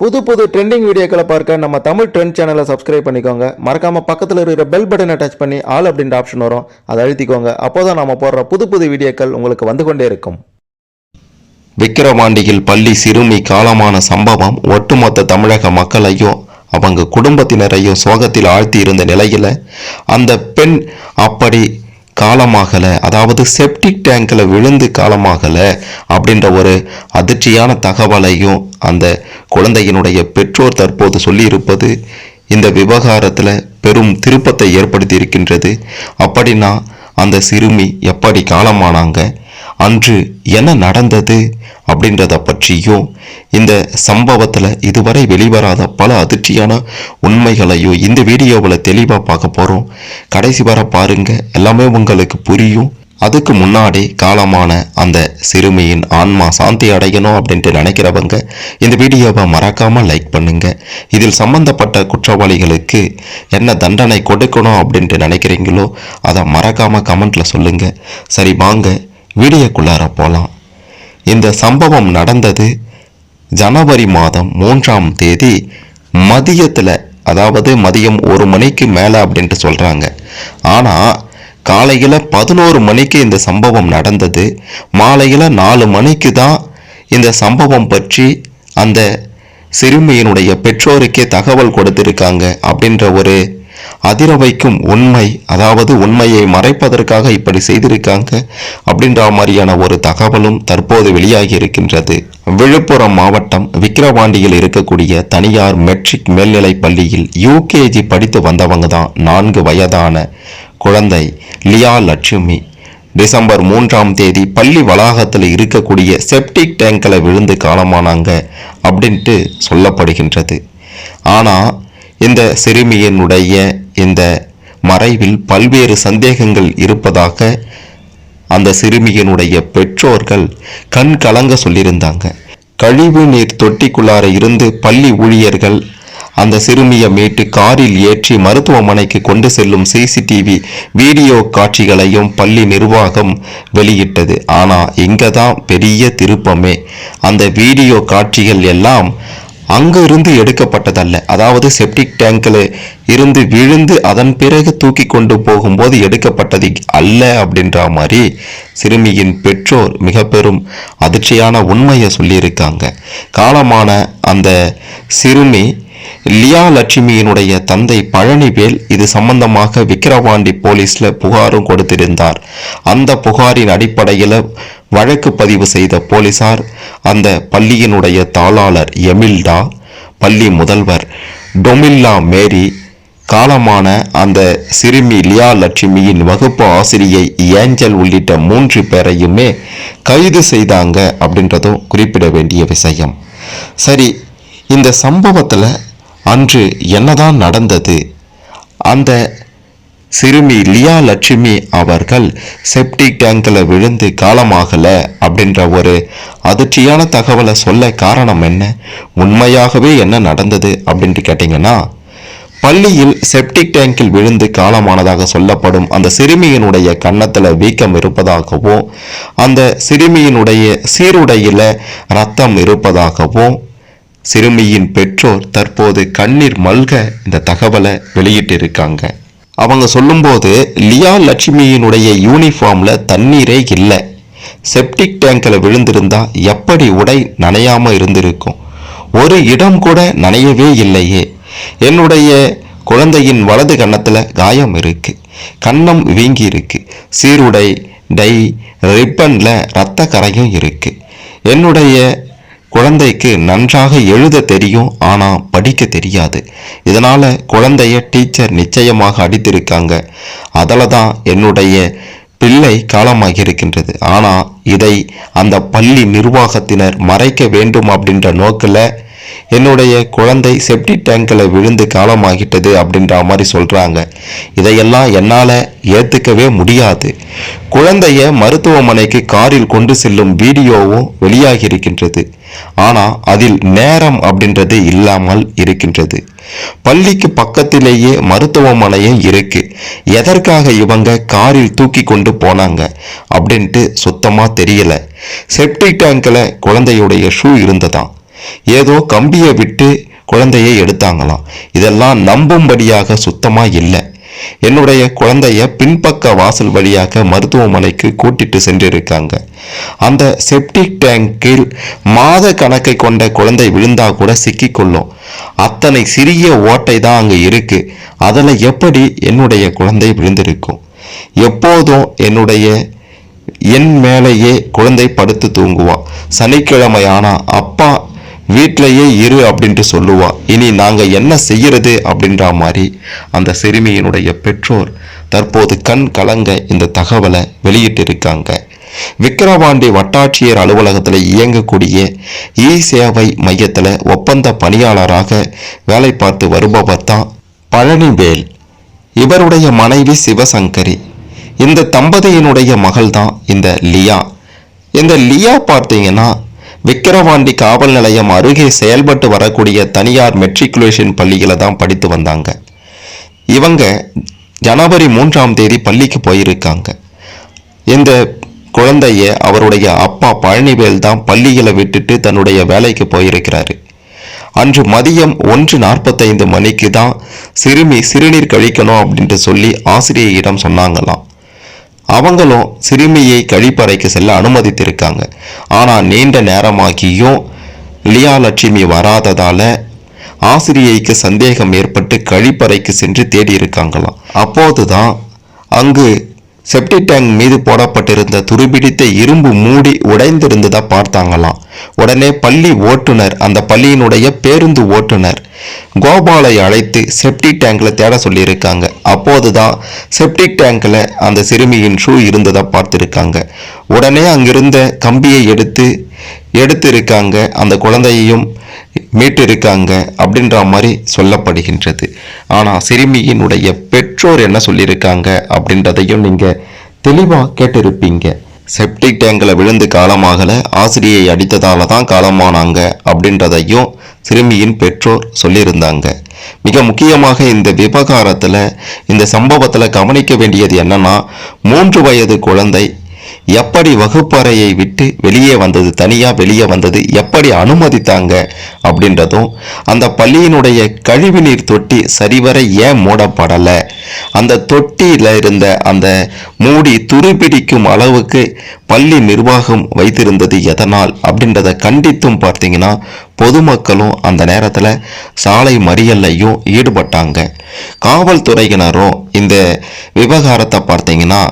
புது புது ட்ரெண்டிங் வீடியோக்களை பார்க்க நம்ம தமிழ் ட்ரெண்ட் சேனலை சப்ஸ்கிரைப் பண்ணிக்கோங்க. மறக்காமல் பக்கத்தில் இருக்கிற பெல் பட்டனை டச் பண்ணி ஆல் அப்படின்ற ஆப்ஷன் வரும். அதை அழுத்திக்கோங்க. அப்போதான் நம்ம போடுற புது புது வீடியோக்கள் உங்களுக்கு வந்து கொண்டே இருக்கும். விக்கிரவாண்டியில் பள்ளி சிறுமி காலமான சம்பவம் ஒட்டுமொத்த தமிழக மக்களையும் அவங்க குடும்பத்தினரையும் சோகத்தில் ஆழ்த்தி இருந்த நிலையில் அந்த பெண் அப்படி காலமாகல அதாவது செப்டிக் டேங்கில் விழுந்து காலமாகல அப்படின்ற ஒரு அதிர்ச்சியான தகவலையும் அந்த குழந்தையினுடைய பெற்றோர் தற்போது சொல்லியிருப்பது இந்த விவகாரத்தில் பெரும் திருப்பத்தை ஏற்படுத்தி இருக்கின்றது. அப்படின்னா அந்த சிறுமி எப்படி காலமானாங்க? அன்று என்ன நடந்தது அப்படின்றத பற்றியும் இந்த சம்பவத்தில் இதுவரை வெளிவராத பல அதிர்ச்சியான உண்மைகளையும் இந்த வீடியோவில் தெளிவாக பார்க்க போகிறோம் கடைசி வர பாருங்கள் எல்லாமே உங்களுக்கு புரியும். அதுக்கு முன்னாடி காலமான அந்த சிறுமியின் ஆன்மா சாந்தி அடையணும் அப்படின்ட்டு நினைக்கிறவங்க இந்த வீடியோவை மறக்காமல் லைக் பண்ணுங்கள் இதில் சம்பந்தப்பட்ட குற்றவாளிகளுக்கு என்ன தண்டனை கொடுக்கணும் அப்படின்ட்டு நினைக்கிறீங்களோ அதை மறக்காமல் கமெண்ட்டில் சொல்லுங்கள் சரி வாங்க வீடியோக்குள்ளார போகலாம் இந்த சம்பவம் நடந்தது ஜனவரி மாதம் மூன்றாம் தேதி மதியத்தில் அதாவது மதியம் ஒரு மணிக்கு மேலே அப்படின்ட்டு சொல்கிறாங்க ஆனால் காலையில் பதினோரு மணிக்கு இந்த சம்பவம் நடந்தது. மாலையில் நாலு மணிக்கு தான் இந்த சம்பவம் பற்றி அந்த சிறுமியினுடைய பெற்றோருக்கே தகவல் கொடுத்துருக்காங்க அப்படின்ற ஒரு அதிர வைக்கும் உண்மை அதாவது உண்மையை மறைப்பதற்காக இப்படி செய்திருக்காங்க அப்படின்ற மாதிரியான ஒரு தகவலும் தற்போது வெளியாகி இருக்கின்றது. விழுப்புரம் மாவட்டம் விக்கிரவாண்டியில் இருக்கக்கூடிய தனியார் மெட்ரிக் மேல்நிலைப் பள்ளியில் யூகேஜி படித்து வந்தவங்க தான் நான்கு வயதான குழந்தை லியா லட்சுமி. டிசம்பர் மூன்றாம் தேதி பள்ளி வளாகத்தில் இருக்கக்கூடிய செப்டிக் டேங்கில் விழுந்து காலமானாங்க அப்படின்ட்டு சொல்லப்படுகின்றது. ஆனால் இந்த சிறுமியினுடைய இந்த மறைவில் பல்வேறு சந்தேகங்கள் இருப்பதாக அந்த சிறுமியினுடைய பெற்றோர்கள் கண் கலங்க சொல்லியிருந்தாங்க. கழிவு நீர் தொட்டிக்குள்ளார இருந்து பள்ளி ஊழியர்கள் அந்த சிறுமியை மீட்டு காரில் ஏற்றி மருத்துவமனைக்கு கொண்டு செல்லும் சிசிடிவி வீடியோ காட்சிகளையும் பள்ளி நிர்வாகம் வெளியிட்டது. ஆனால் இங்கே தான் பெரிய திருப்பமே. அந்த வீடியோ காட்சிகள் எல்லாம் அங்கிருந்து எடுக்கப்பட்டதல்ல. அதாவது செப்டிக் டேங்கில் இருந்து விழுந்து அதன் பிறகு தூக்கி கொண்டு போகும்போது எடுக்கப்பட்டது அல்ல அப்படின்ற மாதிரி சிறுமியின் பெற்றோர் மிக பெரும் அதிர்ச்சியான உண்மையை சொல்லியிருக்காங்க. காலமான அந்த சிறுமி லியா லட்சுமியினுடைய தந்தை பழனிவேல் இது சம்பந்தமாக விக்கிரவாண்டி போலீஸில் புகாரும் கொடுத்திருந்தார். அந்த புகாரின் அடிப்படையில் வழக்கு பதிவு செய்த போலீசார் அந்த பள்ளியினுடைய தாளாளர் எமில்டா பள்ளி முதல்வர் டொமில்லா மேரி காலமான அந்த சிறுமி லியா லட்சுமியின் வகுப்பு ஆசிரியை ஏஞ்சல் உள்ளிட்ட மூன்று பேரையுமே கைது செய்தாங்க அப்படின்றதும் குறிப்பிட வேண்டிய விஷயம். சரி இந்த சம்பவத்தில் அன்று என்னதான் நடந்தது? அந்த சிறுமி லியா லட்சுமி அவர்கள் செப்டிக் டேங்கில் விழுந்து காலமாகலை. அப்படின்ற ஒரு அதிர்ச்சியான தகவலை சொல்ல காரணம் என்ன? உண்மையாகவே என்ன நடந்தது அப்படின்ட்டு கேட்டிங்கன்னா பள்ளியில் செப்டிக் டேங்கில் விழுந்து காலமானதாக சொல்லப்படும் அந்த சிறுமியினுடைய கன்னத்தில் வீக்கம் இருப்பதாகவும் அந்த சிறுமியினுடைய சீருடையில் ரத்தம் இருப்பதாகவும் சிறுமியின் பெற்றோர் தற்போது கண்ணீர் மல்க இந்த தகவலை வெளியிட்டிருக்காங்க. அவங்க சொல்லும்போது லியா லட்சுமியினுடைய யூனிஃபார்மில் தண்ணீரே இல்லை. செப்டிக் டேங்கில் விழுந்திருந்தா எப்படி உடை நனையாம இருந்திருக்கும்? ஒரு இடம் கூட நனையவே இல்லையே. என்னுடைய குழந்தையின் வலது கன்னத்தில் காயம் இருக்கு. கன்னம் வீங்கி இருக்கு. சீருடை டை ரிப்பன்ல இரத்த கரையும் இருக்கு. என்னுடைய குழந்தைக்கு நன்றாக எழுத தெரியும் ஆனால் படிக்க தெரியாது. இதனால குழந்தைய டீச்சர் நிச்சயமாக அடித்திருக்காங்க. அதில் தான் என்னுடைய பிள்ளை காலமாகி இருக்கின்றது ஆனால் இதை அந்த பள்ளி நிர்வாகத்தினர் மறைக்க வேண்டும் அப்படின்ற நோக்கில் என்னுடைய குழந்தை செப்டி டேங்கில் விழுந்து காலமாகிட்டது அப்படின்ற மாதிரி சொல்கிறாங்க இதையெல்லாம் என்னால் ஏற்றுக்கவே முடியாது. குழந்தைய மருத்துவமனைக்கு காரில் கொண்டு செல்லும் வீடியோவும் வெளியாகி இருக்கின்றது ஆனால் அதில் நேரம் அப்படின்றது இல்லாமல் இருக்கின்றது. பள்ளிக்கு பக்கத்திலேயே மருத்துவமனையும் இருக்கு. எதற்காக இவங்க காரில் தூக்கி கொண்டு போனாங்க அப்படின்ட்டு சுத்தமாக தெரியல. செப்டிக் டேங்கில் குழந்தையுடைய ஷூ இருந்ததாம். ஏதோ கம்பியை விட்டு குழந்தையை எடுத்தாங்களாம். இதெல்லாம் நம்பும்படியாக சுத்தமாக இல்லை. என்னுடைய குழந்தைய பின்பக்க வாசல் வழியாக மருத்துவமனைக்கு கூட்டிட்டு சென்றிருக்காங்க. அந்த செப்டிக் டேங்கில் மாத கணக்கை கொண்ட குழந்தை விழுந்தா கூட சிக்கிக்கொள்ளும். அத்தனை சிறிய ஓட்டை தான் அங்க இருக்கு. அதில் எப்படி என்னுடைய குழந்தை விழுந்திருக்கும்? எப்போதும் என்னுடைய என் மேலேயே குழந்தை படுத்து தூங்குவா. சனிக்கிழமை ஆனா அப்பா வீட்டிலேயே இரு அப்படின்ட்டு சொல்லுவா. இனி நாங்கள் என்ன செய்யறது அப்படின்ற மாதிரி அந்த சிறுமியினுடைய பெற்றோர் தற்போது கண் கலங்க இந்த தகவலை வெளியிட்டிருக்காங்க. விக்கிரவாண்டி வட்டாட்சியர் அலுவலகத்தில் இயங்கக்கூடிய இ சேவை மையத்தில் ஒப்பந்த பணியாளராக வேலை பார்த்து வருபவர் தான் பழனிவேல். இவருடைய மனைவி சிவசங்கரி. இந்த தம்பதியினுடைய மகள் தான் இந்த லியா. இந்த லியா பார்த்தீங்கன்னா விக்கிரவாண்டி காவல் நிலையம் அருகே செயல்பட்டு வரக்கூடிய தனியார் மெட்ரிகுலேஷன் பள்ளியில் தான் படித்து வந்தாங்க. இவங்க ஜனவரி மூன்றாம் தேதி பள்ளிக்கு போயிருக்காங்க. இந்த குழந்தைய அவருடைய அப்பா பழனிவேல் தான் பள்ளியில் விட்டுட்டு தன்னுடைய வேலைக்கு போயிருக்கிறாரு. அன்று மதியம் ஒன்று நாற்பத்தைந்து மணிக்கு தான் சிறுமி சிறுநீர் கழிக்கணும் அப்படின்ட்டு சொல்லி ஆசிரியரிடம் சொன்னாங்களாம். அவங்களும் சிறுமியை கழிப்பறைக்கு செல்ல அனுமதித்திருக்காங்க. ஆனால் நீண்ட நேரமாகியும் லியா லட்சுமி வராததால ஆசிரியைக்கு சந்தேகம் ஏற்பட்டு கழிப்பறைக்கு சென்று தேடி இருக்காங்களாம். அப்போதுதான் அங்கு செப்டி டேங்க் மீது போடப்பட்டிருந்த துருபிடித்த இரும்பு மூடி உடைந்திருந்ததா பார்த்தாங்களாம். உடனே பள்ளி ஓட்டுநர் அந்த பள்ளியினுடைய பேருந்து ஓட்டுநர் கோபாலை அழைத்து செப்டி டேங்கில் தேட சொல்லியிருக்காங்க. அப்போதுதான் செப்டிக் டேங்க்ல அந்த சிறுமியின் ஷூ இருந்ததை பார்த்துருக்காங்க. உடனே அங்கிருந்த கம்பியை எடுத்து எடுத்திருக்காங்க. அந்த குழந்தையையும் மீட்டிருக்காங்க அப்படின்ற மாதிரி சொல்லப்படுகின்றது. ஆனால் சிறுமியினுடைய பெற்றோர் என்ன சொல்லியிருக்காங்க அப்படின்றதையும் நீங்கள் தெளிவாக கேட்டிருப்பீங்க. செப்டிக் டேங்கில் விழுந்து காலமாகல ஆசிரியை அடித்ததால தான் காலமானாங்க அப்படின்றதையும் சிறுமியின் பெற்றோர் சொல்லியிருந்தாங்க. மிக முக்கியமாக இந்த விவகாரத்தில் இந்த சம்பவத்தில் கவனிக்க வேண்டியது என்னன்னா மூன்று வயது குழந்தை எப்படி வகுப்பறையை விட்டு வெளியே வந்தது தனியாக வெளியே வந்தது எப்படி அனுமதித்தாங்க அப்படின்றதும் அந்த பள்ளியினுடைய கழிவுநீர் தொட்டி சரிவர ஏன் மூடப்படலை? அந்த தொட்டியில் இருந்த அந்த மூடி துருபிடிக்கும் அளவுக்கு பள்ளி நிர்வாகம் வைத்திருந்தது எதனால் அப்படின்றத கண்டித்தும் பார்த்தீங்கன்னா பொதுமக்களும் அந்த நேரத்தில் சாலை மறியல்லையும் ஈடுபட்டாங்க. காவல்துறையினரும் இந்த விவகாரத்தை பார்த்தீங்கன்னா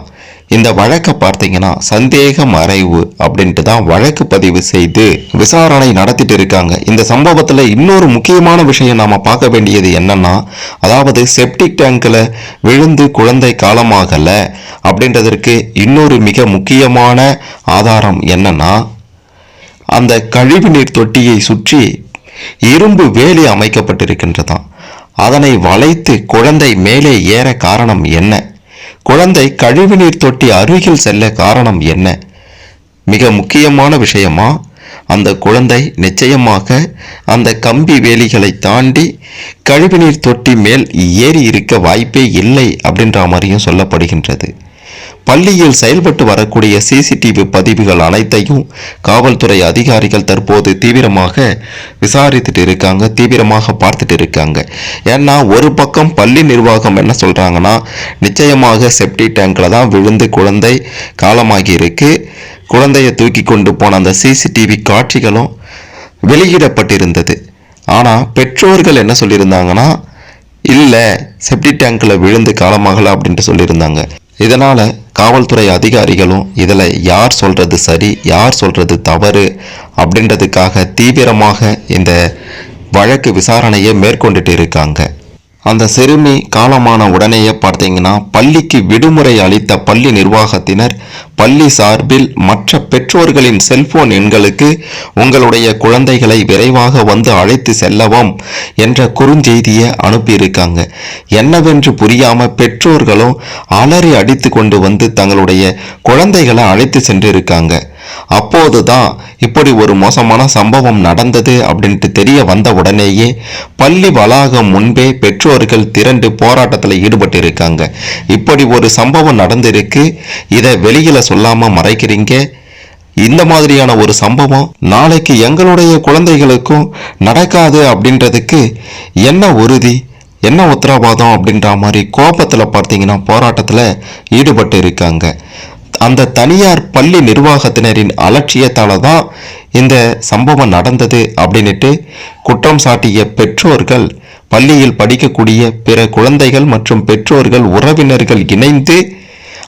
இந்த வழக்கை பார்த்தீங்கன்னா சந்தேக மறைவு அப்படின்ட்டு தான் வழக்கு பதிவு செய்து விசாரணை நடத்திட்டு இருக்காங்க. இந்த சம்பவத்தில் இன்னொரு முக்கியமான விஷயம் நாம பார்க்க வேண்டியது என்னன்னா அதாவது செப்டிக் டேங்க்ல விழுந்து குழந்தை காலமாகல அப்படின்றதற்கு இன்னொரு மிக முக்கியமான ஆதாரம் என்னன்னா அந்த கழிவுநீர் தொட்டியை சுற்றி இரும்பு வேலி அமைக்கப்பட்டிருக்கின்றதாம். அதனை வளைத்து குழந்தை மேலே ஏற காரணம் என்ன? குழந்தை கழிவுநீர் தொட்டி அருகில் செல்ல காரணம் என்ன? மிக முக்கியமான விஷயமா? அந்த குழந்தை நிச்சயமாக அந்த கம்பி வேலிகளை தாண்டி கழிவுநீர் தொட்டி மேல் ஏறி இருக்க வாய்ப்பே இல்லை அப்படின்ற மாதிரியும் சொல்லப்படுகின்றது. பள்ளியில் செயல்பட்டு வரக்கூடிய சிசிடிவி பதிவுகள் அனைத்தையும் காவல்துறை அதிகாரிகள் தற்போது தீவிரமாக விசாரித்துட்டு இருக்காங்க தீவிரமாக பார்த்துட்டு இருக்காங்க. ஏன்னா ஒரு பக்கம் பள்ளி நிர்வாகம் என்ன சொல்கிறாங்கன்னா நிச்சயமாக செப்டி டேங்கில் தான் விழுந்து குழந்தை காலமாகி இருக்கு. குழந்தையை தூக்கி கொண்டு போன அந்த சிசிடிவி காட்சிகளும் வெளியிடப்பட்டிருந்தது. ஆனால் பெற்றோர்கள் என்ன சொல்லியிருந்தாங்கன்னா இல்லை செப்டி டேங்க்கில் விழுந்து காலமாகல அப்படின்ட்டு சொல்லியிருந்தாங்க. இதனால் காவல்துறை அதிகாரிகளும் இதில் யார் சொல்கிறது சரி யார் சொல்கிறது தவறு அப்படின்றதுக்காக தீவிரமாக இந்த வழக்கு விசாரணையை மேற்கொண்டுட்டு இருக்காங்க. அந்த சிறுமி காலமான உடனேயே பார்த்தீங்கன்னா பள்ளிக்கு விடுமுறை அளித்த பள்ளி நிர்வாகத்தினர் பள்ளி சார்பில் மற்ற பெற்றோர்களின் செல்போன் எண்களுக்கு உங்களுடைய குழந்தைகளை விரைவாக வந்து அழைத்து செல்லவும் என்ற குறுஞ்செய்தியை அனுப்பியிருக்காங்க. என்னவென்று புரியாம பெற்றோர்களும் அலறி அடித்து கொண்டு வந்து தங்களுடைய குழந்தைகளை அழைத்து சென்றிருக்காங்க. அப்போதுதான் இப்படி ஒரு மோசமான சம்பவம் நடந்தது அப்படின்ட்டு தெரிய வந்த உடனேயே பள்ளி வளாகம் முன்பே பெற்றோர்கள் திரண்டு போராட்டத்தில் ஈடுபட்டு இருக்காங்க இப்படி ஒரு சம்பவம் நடந்திருக்கு. இதை வெளியில சொல்லாமல் மறைக்கிறீங்க. இந்த மாதிரியான ஒரு சம்பவம் நாளைக்கு எங்களுடைய குழந்தைகளுக்கும் நடக்காது அப்படின்றதுக்கு என்ன உறுதி என்ன உத்தரவாதம் அப்படின்ற மாதிரி கோபத்தில் பார்த்தீங்கன்னா போராட்டத்தில் ஈடுபட்டு இருக்காங்க அந்த தனியார் பள்ளி நிர்வாகத்தினரின் அலட்சியத்தால தான் இந்த சம்பவம் நடந்தது அப்படின்னுட்டு குற்றம் சாட்டிய பெற்றோர்கள் பள்ளியில் படிக்கக்கூடிய பிற குழந்தைகள் மற்றும் பெற்றோர்கள் உறவினர்கள் இணைந்து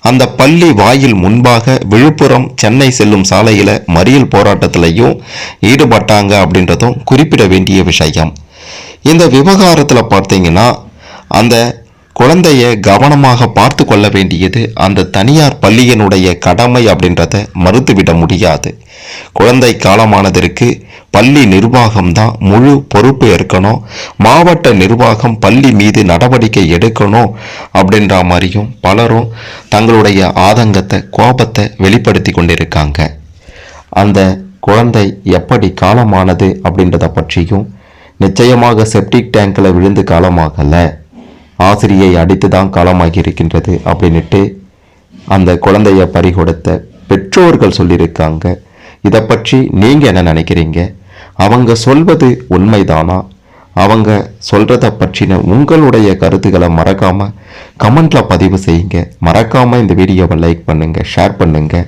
அந்த பள்ளி வாயில் முன்பாக விழுப்புரம் சென்னை செல்லும் சாலையில் மறியல் போராட்டத்திலையும் ஈடுபட்டாங்க அப்படின்றதும் குறிப்பிட வேண்டிய விஷயம். இந்த விவகாரத்தில் பார்த்தீங்கன்னா அந்த குழந்தைய கவனமாக பார்த்து கொள்ள வேண்டியது அந்த தனியார் பள்ளியினுடைய கடமை அப்படின்றத மறுத்துவிட முடியாது. குழந்தை காலமானதற்கு பள்ளி நிர்வாகம்தான் முழு பொறுப்பு ஏற்கணும். மாவட்ட நிர்வாகம் பள்ளி மீது நடவடிக்கை எடுக்கணும் அப்படின்ற மாதிரியும் பலரும் தங்களுடைய ஆதங்கத்தை கோபத்தை வெளிப்படுத்தி கொண்டிருக்காங்க. அந்த குழந்தை எப்படி காலமானது அப்படின்றத பற்றியும் நிச்சயமாக செப்டிக் டேங்கில் விழுந்து காலமாகலை. ஆசிரியை அடித்து தான் காலமாகி இருக்கின்றது அப்படின்னுட்டு அந்த குழந்தைய பறிகொடுத்த பெற்றோர்கள் சொல்லியிருக்காங்க. இதை பற்றி நீங்கள் என்ன நினைக்கிறீங்க? அவங்க சொல்வது உண்மைதானா? அவங்க சொல்கிறத பற்றின உங்களுடைய கருத்துக்களை மறக்காமல் கமெண்ட்டில் பதிவு செய்யுங்க. மறக்காமல் இந்த வீடியோவை லைக் பண்ணுங்கள் ஷேர் பண்ணுங்கள்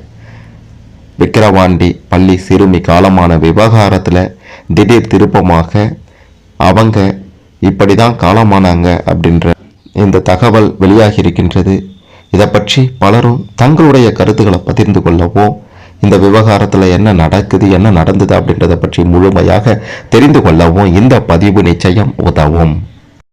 விக்கிரவாண்டி பள்ளி சிறுமி காலமான விவகாரத்தில் திடீர் திருப்பமாக அவங்க இப்படி தான் காலமானாங்க அப்படின்ற இந்த தகவல் வெளியாகி இருக்கின்றது இதை பற்றி பலரும் தங்களுடைய கருத்துக்களை பகிர்ந்து கொள்ளவோ இந்த விவகாரத்தில் என்ன நடக்குது என்ன நடந்தது அப்படின்றத பற்றி முழுமையாக தெரிந்து கொள்ளவும் இந்த பதிவு நிச்சயம் உதவும்.